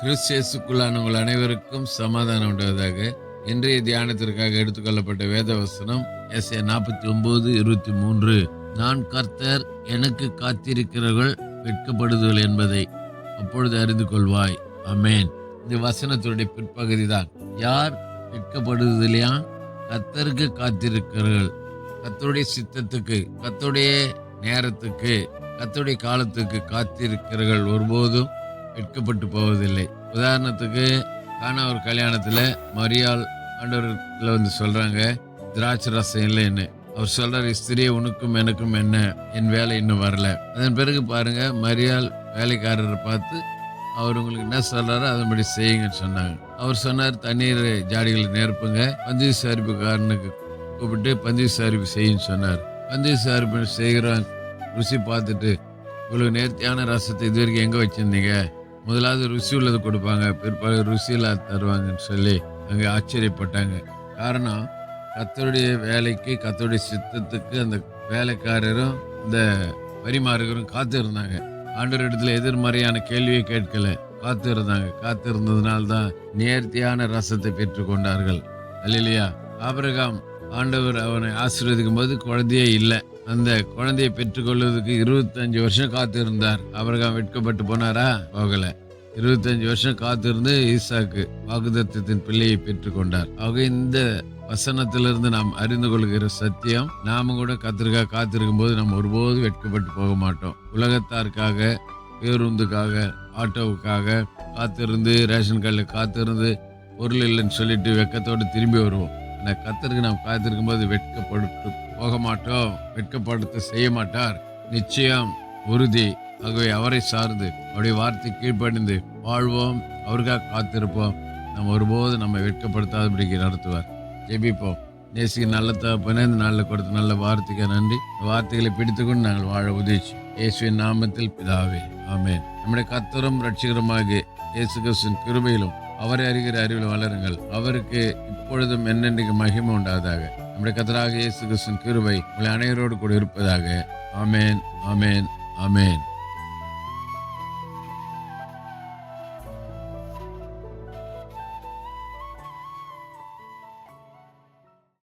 கிறிஸ்தியசுக்குள்ளானவங்கள் அனைவருக்கும் சமாதானம் உண்டாவதாக. இன்றைய தியானத்திற்காக எடுத்துக்கொள்ளப்பட்ட வேத வசனம் எஸ் ஏ நாற்பத்தி ஒன்பது இருபத்தி மூன்று நான் கர்த்தர் எனக்கு காத்திருக்கிறவர்கள் வெட்கப்படுதல் என்பதை அப்பொழுது அறிந்து கொள்வாய். அமேன் இந்த வசனத்துடைய பிற்பகுதி தான் யார் வெட்கப்படுவதில்லையா கர்த்தருக்கு காத்திருக்கிறார்கள் கத்தருடைய சித்தத்துக்கு கத்தருடைய நேரத்துக்கு கத்தருடைய காலத்துக்கு காத்திருக்கிறார்கள் ஒருபோதும் வெட்கப்பட்டு போவதில்லை. உதாரணத்துக்கு ஆனால் ஒரு கல்யாணத்தில் மரியாள் ஆண்டவர்ல வந்து சொல்கிறாங்க திராட்சை ரசம் இல்லைன்னு. அவர் சொல்கிறார் இஸ்திரியை உனக்கும் எனக்கும் என்ன? என் வேலை இன்னும் வரல. அதன் பிறகு பாருங்கள் மரியாள் வேலைக்காரரை பார்த்து அவர் உங்களுக்கு என்ன சொல்கிறாரோ அதன்படி செய்யுங்கன்னு சொன்னாங்க. அவர் சொன்னார் தண்ணீர் ஜாடிகளை நிரப்புங்க. பந்து விசாரிப்புக்காரனுக்கு கூப்பிட்டு பந்து விசாரிப்பு செய்யுன்னு சொன்னார். பந்து விசாரிப்பு செய்கிறான் ருசி பார்த்துட்டு உங்களுக்கு நேர்த்தியான ரசத்தை இது வரைக்கும் எங்கே வச்சுருந்தீங்க? முதலாவது ருசி உள்ளது கொடுப்பாங்க பிற்பாடு ருசி இல்லாத தருவாங்கன்னு சொல்லி அங்கே ஆச்சரியப்பட்டாங்க. காரணம் கத்தருடைய வேலைக்கு கத்தருடைய சித்தத்துக்கு அந்த வேலைக்காரரும் இந்த பரிமாறுகரும் காத்து இருந்தாங்க ஆண்டவர் இடத்துல எதிர்மறையான கேள்வியை கேட்கல காத்து இருந்தாங்க காத்து இருந்ததுனால்தான் நேர்த்தியான ரசத்தை பெற்றுக்கொண்டார்கள். அல்லையா ஆபிரகாம் ஆண்டவர் அவனை ஆசீர்வதிக்கும் போது குழந்தையே இல்லை. அந்த குழந்தையை பெற்றுக்கொள்வதற்கு இருபத்தஞ்சு வருஷம் காத்திருந்தார். ஆபிரகாம் வெட்கப்பட்டு போனாரா? போகல. இருபத்தஞ்சு வருஷம் காத்திருந்து ஈசாக்கு வாக்குதத்தத்தின் பிள்ளையை பெற்றுக்கொண்டார். ஆக இந்த வசனத்திலிருந்து நாம் அறிந்து கொள்கிற சத்தியம் நாம கூட கத்திரிக்காய் காத்திருக்கும் போது நம்ம ஒருபோதும் வெட்கப்பட்டு போக மாட்டோம். உலகத்தாருக்காக பேருந்துக்காக ஆட்டோவுக்காக காத்திருந்து ரேஷன் கார்டில் காத்திருந்து பொருள் இல்லைன்னு சொல்லிட்டு வெக்கத்தோடு திரும்பி வருவோம். ஆனால் கத்தருக்கு நாம் காத்திருக்கும் போது வெட்கப்படுத்து போக மாட்டோம் வெட்கப்படுத்த செய்ய மாட்டார் நிச்சயம் உறுதி. ஆகவே அவரை சார்ந்து அவருடைய வார்த்தை கீழ்ப்படிந்து வாழ்வோம் அவருக்காக காத்திருப்போம். நம்ம ஒருபோது நம்ம வெட்கப்படுத்தாதபடிக்கு நடத்துவார். ஜெபிப்போம். நேசிக்கு நல்ல தகப்பனே இந்த நாளில் கொடுத்த நல்ல வார்த்தைக்கு நன்றி. இந்த வார்த்தைகளை பிடித்துக்கொண்டு நாங்கள் வாழ உதவிச்சு இயேசுவின் நாமத்தில் பிதாவே. ஆமேன். நம்முடைய கத்தரும் ரட்சிகரமாக இயேசு கிறிஸ்துவின் கிருபையிலும் அவரை அறிகிற அறிவில் வளருங்கள். அவருக்கு இப்பொழுதும் என்னென்றைக்கு மகிமை உண்டாதாக. நம்முடைய கத்தராக இயேசு கிருஷ்ணன் கிருபை உங்களை அனைவரோடு கூட இருப்பதாக. ஆமேன் ஆமேன் ஆமேன்.